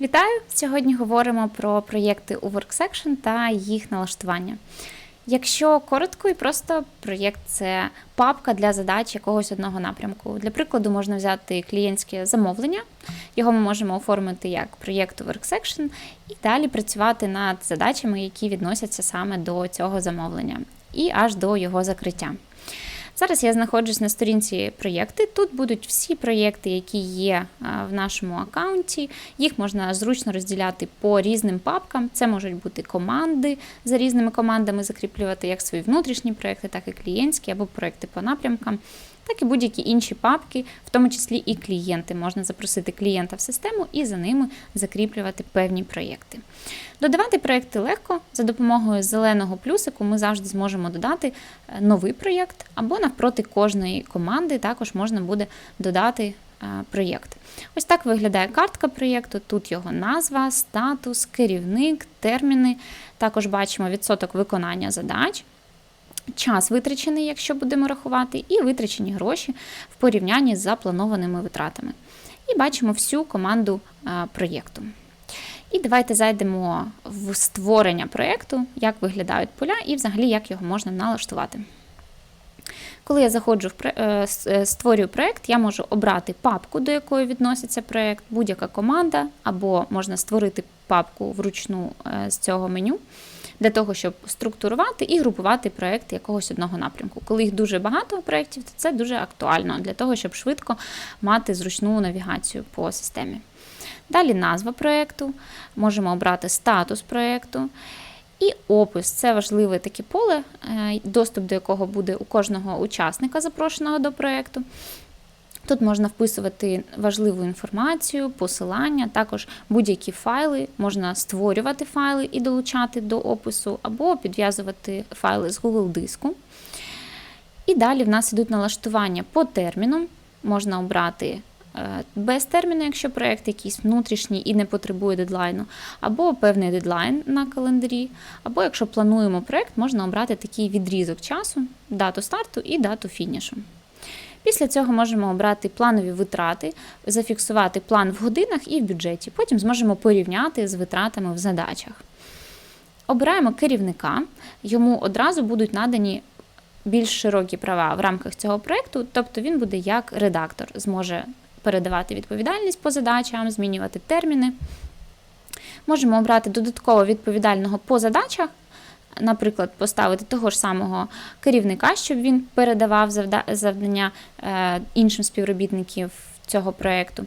Вітаю! Сьогодні говоримо про проєкти у WorkSection та їх налаштування. Якщо коротко і просто, проєкт це папка для задач якогось одного напрямку. Для прикладу, можна взяти клієнтське замовлення, його ми можемо оформити як проєкт у WorkSection і далі працювати над задачами, які відносяться саме до цього замовлення, і аж до його закриття. Зараз я знаходжусь на сторінці проєкти. Тут будуть всі проєкти, які є в нашому аккаунті. Їх можна зручно розділяти по різним папкам. Це можуть бути команди за різними командами, закріплювати як свої внутрішні проєкти, так і клієнтські або проєкти по напрямкам. Так і будь-які інші папки, в тому числі і клієнти. Можна запросити клієнта в систему і за ними закріплювати певні проєкти. Додавати проєкти легко. За допомогою зеленого плюсику ми завжди зможемо додати е, новий проєкт, або навпроти кожної команди також можна буде додати е, проєкт. Ось так виглядає картка проєкту. Тут його назва, статус, керівник, терміни. Також бачимо відсоток виконання задач. Час витрачений, якщо будемо рахувати, і витрачені гроші в порівнянні з запланованими витратами. І бачимо всю команду проєкту. І давайте зайдемо в створення проєкту, як виглядають поля і взагалі як його можна налаштувати. Коли я заходжу в е, е, створюю проєкт, я можу обрати папку, до якої відноситься проєкт, будь-яка команда, або можна створити папку вручну е, з цього меню для того, щоб структурувати і групувати проекти якогось одного напрямку. Коли їх дуже багато проєктів, то це дуже актуально для того, щоб швидко мати зручну навігацію по системі. Далі назва проєкту, можемо обрати статус проєкту. І опис це важливе таке поле, е, доступ до якого буде у кожного учасника, запрошеного до проєкту. Тут можна вписувати важливу інформацію, посилання, також будь-які файли, можна створювати файли і долучати до опису, або підв'язувати файли з Google диску. І далі в нас ідуть налаштування по терміну. Можна обрати е, без терміну, якщо проєкт якийсь внутрішній і не потребує дедлайну, або певний дедлайн на календарі, або якщо плануємо проєкт, можна обрати такий відрізок часу, дату старту і дату фінішу. Після цього можемо обрати планові витрати, зафіксувати план в годинах і в бюджеті. Потім зможемо порівняти з витратами в задачах. Обираємо керівника, йому одразу будуть надані більш широкі права в рамках цього проєкту, тобто він буде як редактор, зможе передавати відповідальність по задачам, змінювати терміни. Можемо обрати додатково відповідального по задачах, наприклад, поставити того ж самого керівника, щоб він передавав завдання е, іншим співробітників цього проєкту.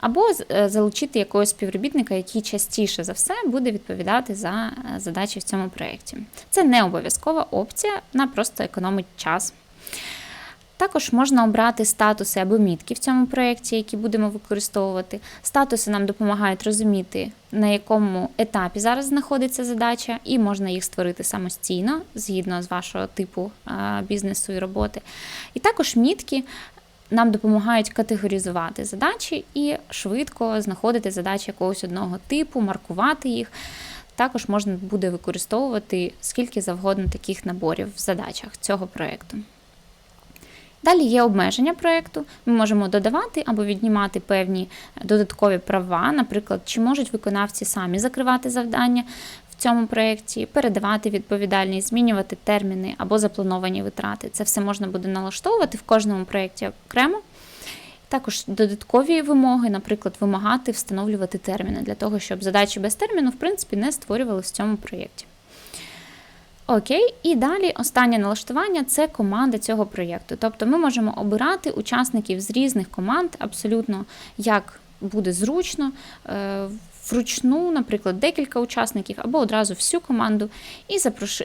Або е, залучити якогось співробітника, який частіше за все буде відповідати за е, задачі в цьому проєкті. Це не обов'язкова опція, вона просто економить час. Також можна обрати статуси або мітки в цьому проєкті, які будемо використовувати. Статуси нам допомагають розуміти, на якому етапі зараз знаходиться задача, і можна їх створити самостійно, згідно з вашого типу бізнесу і роботи. І також мітки нам допомагають категоризувати задачі і швидко знаходити задачі якогось одного типу, маркувати їх. Також можна буде використовувати скільки завгодно таких наборів в задачах цього проєкту. Далі є обмеження проєкту. Ми можемо додавати або віднімати певні додаткові права, наприклад, чи можуть виконавці самі закривати завдання в цьому проєкті, передавати відповідальність, змінювати терміни або заплановані витрати. Це все можна буде налаштовувати в кожному проєкті окремо. Також додаткові вимоги, наприклад, вимагати встановлювати терміни для того, щоб задачі без терміну, в принципі, не створювали в цьому проєкті. Окей, і далі останнє налаштування це команда цього проєкту. Тобто ми можемо обирати учасників з різних команд абсолютно як буде зручно, е, вручну, наприклад, декілька учасників або одразу всю команду, і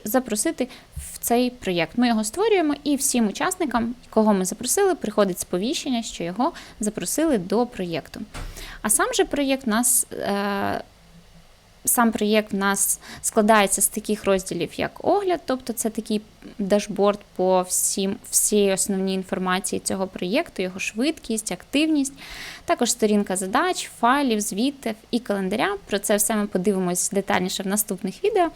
запросити в цей проєкт. Ми його створюємо, і всім учасникам, кого ми запросили, приходить сповіщення, що його запросили до проєкту. А сам же проєкт нас. Сам проєкт у нас складається з таких розділів, як огляд, тобто це такий дашборд по всім, всій основній інформації цього проєкту, його швидкість, активність, також сторінка задач, файлів, звітів і календаря. Про це все ми подивимось детальніше в наступних відео.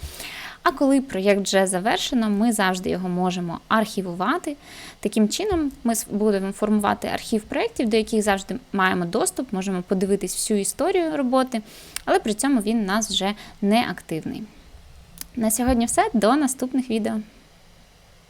А коли проєкт вже завершено, ми завжди його можемо архівувати. Таким чином, ми будемо формувати архів проєктів, до яких завжди маємо доступ, можемо подивитись всю історію роботи, але при цьому він нас вже не активний. На сьогодні все. До наступних відео.